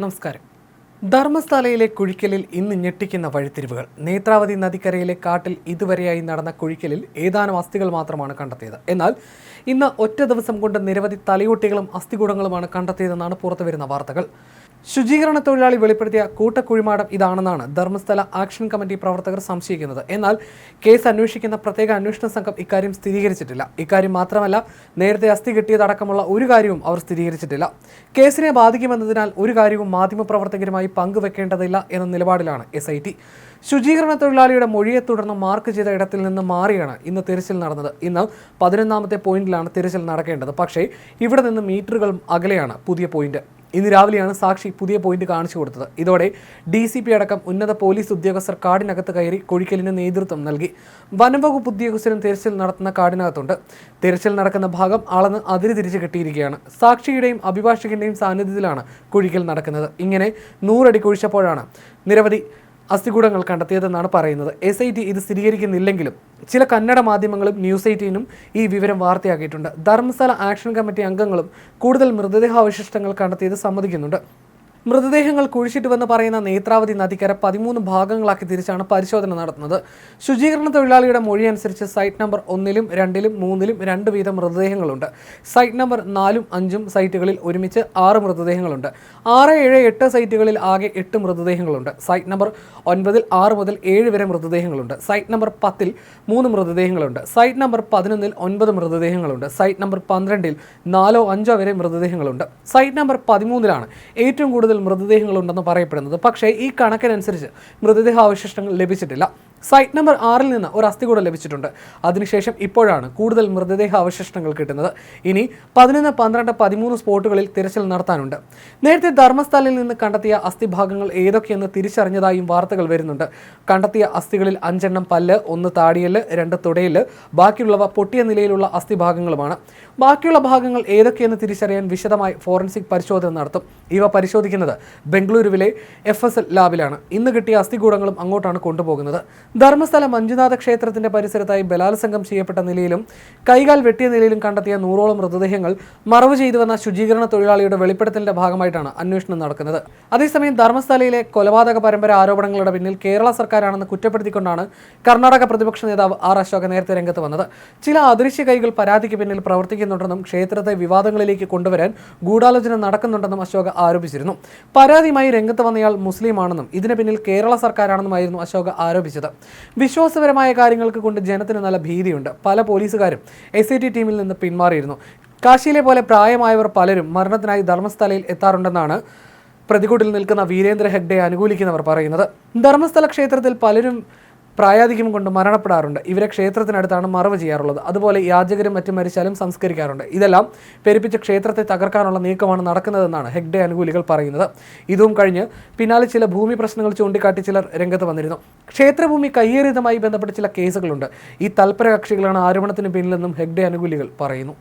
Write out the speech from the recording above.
നമസ്കാരം. ധർമ്മസ്ഥലയിലെ കുഴിക്കലിൽ ഇന്ന് ഞെട്ടിക്കുന്ന വഴിത്തിരിവുകൾ. നേത്രാവതി നദിക്കരയിലെ കാട്ടിൽ ഇതുവരെയായി നടന്ന കുഴിക്കലിൽ ഏതാനും അസ്ഥികൾ മാത്രമാണ് കണ്ടെത്തിയത്. എന്നാൽ ഇന്ന് ഒറ്റ ദിവസം കൊണ്ട് നിരവധി തലയോട്ടികളും അസ്ഥികൂടങ്ങളുമാണ് കണ്ടെത്തിയതെന്നാണ് പുറത്തുവരുന്ന വാർത്തകൾ. ശുചീകരണ തൊഴിലാളി വെളിപ്പെടുത്തിയ കൂട്ടക്കുഴിമാടം ഇതാണെന്നാണ് ധർമ്മസ്ഥല ആക്ഷൻ കമ്മിറ്റി പ്രവർത്തകർ സംശയിക്കുന്നത്. എന്നാൽ കേസ് അന്വേഷിക്കുന്ന പ്രത്യേക അന്വേഷണ സംഘം ഇക്കാര്യം സ്ഥിരീകരിച്ചിട്ടില്ല. ഇക്കാര്യം മാത്രമല്ല നേരത്തെ അസ്ഥി കിട്ടിയതടക്കമുള്ള ഒരു കാര്യവും അവർ സ്ഥിരീകരിച്ചിട്ടില്ല. കേസിനെ ബാധിക്കുമെന്നതിനാൽ ഒരു കാര്യവും മാധ്യമപ്രവർത്തകരുമായി പങ്കുവെക്കേണ്ടതില്ല എന്ന നിലപാടിലാണ് എസ് ഐ ടി ശുചീകരണ തൊഴിലാളിയുടെ മൊഴിയെ തുടർന്ന് മാർക്ക് ചെയ്ത ഇടത്തിൽ നിന്ന് മാറിയാണ് ഇന്ന് തിരച്ചിൽ നടന്നത്. ഇന്ന് പതിനൊന്നാമത്തെ പോയിന്റിലാണ് തിരച്ചിൽ നടക്കേണ്ടത്. പക്ഷേ ഇവിടെ നിന്ന് മീറ്ററുകൾ അകലെയാണ് പുതിയ പോയിന്റ്. ഇന്ന് രാവിലെയാണ് സാക്ഷി പുതിയ പോയിന്റ് കാണിച്ചു കൊടുത്തത്. ഇതോടെ ഡി സി പി അടക്കം ഉന്നത പോലീസ് ഉദ്യോഗസ്ഥർ കാടിനകത്ത് കയറി കൊഴിക്കലിന് നേതൃത്വം നൽകി. വനംവകുപ്പ് ഉദ്യോഗസ്ഥരും തിരച്ചിൽ നടത്തുന്ന കാടിനകത്തുണ്ട്. തിരച്ചിൽ നടക്കുന്ന ഭാഗം അളന്ന് അതിര് തിരിച്ച് കെട്ടിയിരിക്കുകയാണ്. സാക്ഷിയുടെയും അഭിഭാഷകന്റെയും സാന്നിധ്യത്തിലാണ് കുഴിക്കൽ നടക്കുന്നത്. ഇങ്ങനെ നൂറടി കുഴിച്ചപ്പോഴാണ് നിരവധി അസ്ഥികൂടങ്ങൾ കണ്ടെത്തിയതെന്നാണ് പറയുന്നത്. എസ് ഐ ടി ഇത് സ്ഥിരീകരിക്കുന്നില്ലെങ്കിലും ചില കന്നഡ മാധ്യമങ്ങളും ന്യൂസ് എയ്റ്റീനും ഈ വിവരം വാർത്തയാക്കിയിട്ടുണ്ട്. ധർമ്മസ്ഥല ആക്ഷൻ കമ്മിറ്റി അംഗങ്ങളും കൂടുതൽ മൃതദേഹാവശിഷ്ടങ്ങൾ കണ്ടെത്തിയത് സമ്മതിക്കുന്നുണ്ട്. മൃതദേഹങ്ങൾ കുഴിച്ചിട്ടുവെന്ന് പറയുന്ന നേത്രാവതി നദിക്കര പതിമൂന്ന് ഭാഗങ്ങളാക്കി തിരിച്ചാണ് പരിശോധന നടത്തുന്നത്. ശുചീകരണ തൊഴിലാളിയുടെ മൊഴി അനുസരിച്ച് സൈറ്റ് നമ്പർ ഒന്നിലും രണ്ടിലും മൂന്നിലും രണ്ട് വീതം മൃതദേഹങ്ങളുണ്ട്. സൈറ്റ് നമ്പർ നാലും അഞ്ചും സൈറ്റുകളിൽ ഒരുമിച്ച് ആറ് മൃതദേഹങ്ങളുണ്ട്. ആറ് ഏഴ് എട്ട് സൈറ്റുകളിൽ ആകെ എട്ട് മൃതദേഹങ്ങളുണ്ട്. സൈറ്റ് നമ്പർ ഒൻപതിൽ ആറ് മുതൽ ഏഴ് വരെ മൃതദേഹങ്ങളുണ്ട്. സൈറ്റ് നമ്പർ പത്തിൽ മൂന്ന് മൃതദേഹങ്ങളുണ്ട്. സൈറ്റ് നമ്പർ പതിനൊന്നിൽ ഒൻപത് മൃതദേഹങ്ങളുണ്ട്. സൈറ്റ് നമ്പർ പന്ത്രണ്ടിൽ നാലോ അഞ്ചോ വരെ മൃതദേഹങ്ങളുണ്ട്. സൈറ്റ് നമ്പർ പതിമൂന്നിലാണ് ഏറ്റവും കൂടുതൽ മൃതദേഹങ്ങളുണ്ടെന്ന് പറയപ്പെടുന്നത്. പക്ഷേ ഈ കണക്കിനനുസരിച്ച് മൃതദേഹ അവശിഷ്ടങ്ങൾ ലഭിച്ചിട്ടില്ല. സൈറ്റ് നമ്പർ ആറിൽ നിന്ന് ഒരു അസ്ഥി കൂടെ ലഭിച്ചിട്ടുണ്ട്. അതിനുശേഷം ഇപ്പോഴാണ് കൂടുതൽ മൃതദേഹ അവശിഷ്ടങ്ങൾ കിട്ടുന്നത്. ഇനി പതിനൊന്ന് പന്ത്രണ്ട് പതിമൂന്ന് സ്പോട്ടുകളിൽ തിരച്ചിൽ നടത്താനുണ്ട്. നേരത്തെ ധർമ്മസ്ഥലിൽ നിന്ന് കണ്ടെത്തിയ അസ്ഥിഭാഗങ്ങൾ ഏതൊക്കെയെന്ന് തിരിച്ചറിഞ്ഞതായും വാർത്തകൾ വരുന്നുണ്ട്. കണ്ടെത്തിയ അസ്ഥികളിൽ അഞ്ചെണ്ണം പല്ല് ഒന്ന് താടിയൽ രണ്ട് തുടയൽ ബാക്കിയുള്ളവ പൊട്ടിയ നിലയിലുള്ള അസ്ഥിഭാഗങ്ങളുമാണ്. ബാക്കിയുള്ള ഭാഗങ്ങൾ ഏതൊക്കെയെന്ന് തിരിച്ചറിയാൻ വിശദമായി ഫോറൻസിക് പരിശോധന നടത്തും. ഇവ പരിശോധിക്കുന്നത് ബംഗളൂരുവിലെ എഫ് ലാബിലാണ്. ഇന്ന് കിട്ടിയ അസ്ഥികൂടങ്ങളും അങ്ങോട്ടാണ് കൊണ്ടുപോകുന്നത്. ധർമ്മസ്ഥല മഞ്ജുനാഥ ക്ഷേത്രത്തിന്റെ പരിസരത്തായി ബലാത്സംഗം ചെയ്യപ്പെട്ട നിലയിലും കൈകാൽ വെട്ടിയ നിലയിലും കണ്ടെത്തിയ നൂറോളം മൃതദേഹങ്ങൾ മറവ് ചെയ്തുവെന്ന ശുചീകരണ തൊഴിലാളിയുടെ വെളിപ്പെടുത്തലിന്റെ ഭാഗമായിട്ടാണ് അന്വേഷണം നടക്കുന്നത്. അതേസമയം ധർമ്മസ്ഥലയിലെ കൊലപാതക പരമ്പര ആരോപണങ്ങളുടെ പിന്നിൽ കേരള സർക്കാരാണെന്ന് കുറ്റപ്പെടുത്തിക്കൊണ്ടാണ് കർണാടക പ്രതിപക്ഷ നേതാവ് ആർ അശോക നേരത്തെ രംഗത്ത് വന്നത്. ചില അദൃശ്യ കൈകൾ പരാതിക്ക് പിന്നിൽ പ്രവർത്തിക്കുന്നുണ്ടെന്നും ക്ഷേത്രത്തെ വിവാദങ്ങളിലേക്ക് കൊണ്ടുവരാൻ ഗൂഢാലോചന നടക്കുന്നുണ്ടെന്നും അശോക ആരോപിച്ചിരുന്നു. പരാതിയുമായി രംഗത്ത് വന്നയാൾ മുസ്ലിമാണെന്നും ഇതിന് പിന്നിൽ കേരള സർക്കാരാണെന്നുമായിരുന്നു അശോക ആരോപിച്ചത്. വിശ്വാസപരമായ കാര്യങ്ങൾക്ക് കൊണ്ട് ജനത്തിന് നല്ല ഭീതിയുണ്ട്. പല പോലീസുകാരും എസ് ടീമിൽ നിന്ന് പിന്മാറിയിരുന്നു. കാശിയിലെ പോലെ പ്രായമായവർ പലരും മരണത്തിനായി ധർമ്മസ്ഥലയിൽ എത്താറുണ്ടെന്നാണ് പ്രതികൂട്ടിൽ നിൽക്കുന്ന വീരേന്ദ്ര ഹെഗ്ഡെ അനുകൂലിക്കുന്നവർ പറയുന്നത്. ധർമ്മസ്ഥല ക്ഷേത്രത്തിൽ പലരും പ്രായാധിക്യം കൊണ്ട് മരണപ്പെടാറുണ്ട്. ഇവരെ ക്ഷേത്രത്തിനടുത്താണ് മറവ് ചെയ്യാറുള്ളത്. അതുപോലെ യാചകരും മറ്റു മരിച്ചാലും സംസ്കരിക്കാറുണ്ട്. ഇതെല്ലാം പെരുപ്പിച്ച് ക്ഷേത്രത്തെ തകർക്കാനുള്ള നീക്കമാണ് നടക്കുന്നതെന്നാണ് ഹെഗ്ഡെ അനുകൂലികൾ പറയുന്നത്. ഇതും കഴിഞ്ഞ് പിന്നാലെ ചില ഭൂമി പ്രശ്നങ്ങൾ ചൂണ്ടിക്കാട്ടി ചിലർ രംഗത്ത് വന്നിരുന്നു. ക്ഷേത്രഭൂമി കയ്യേറിയതുമായി ബന്ധപ്പെട്ട ചില കേസുകളുണ്ട്. ഈ തൽപര കക്ഷികളാണ് ആരോപണത്തിന് പിന്നിലെന്നും ഹെഗ്ഡെ അനുകൂലികൾ പറയുന്നു.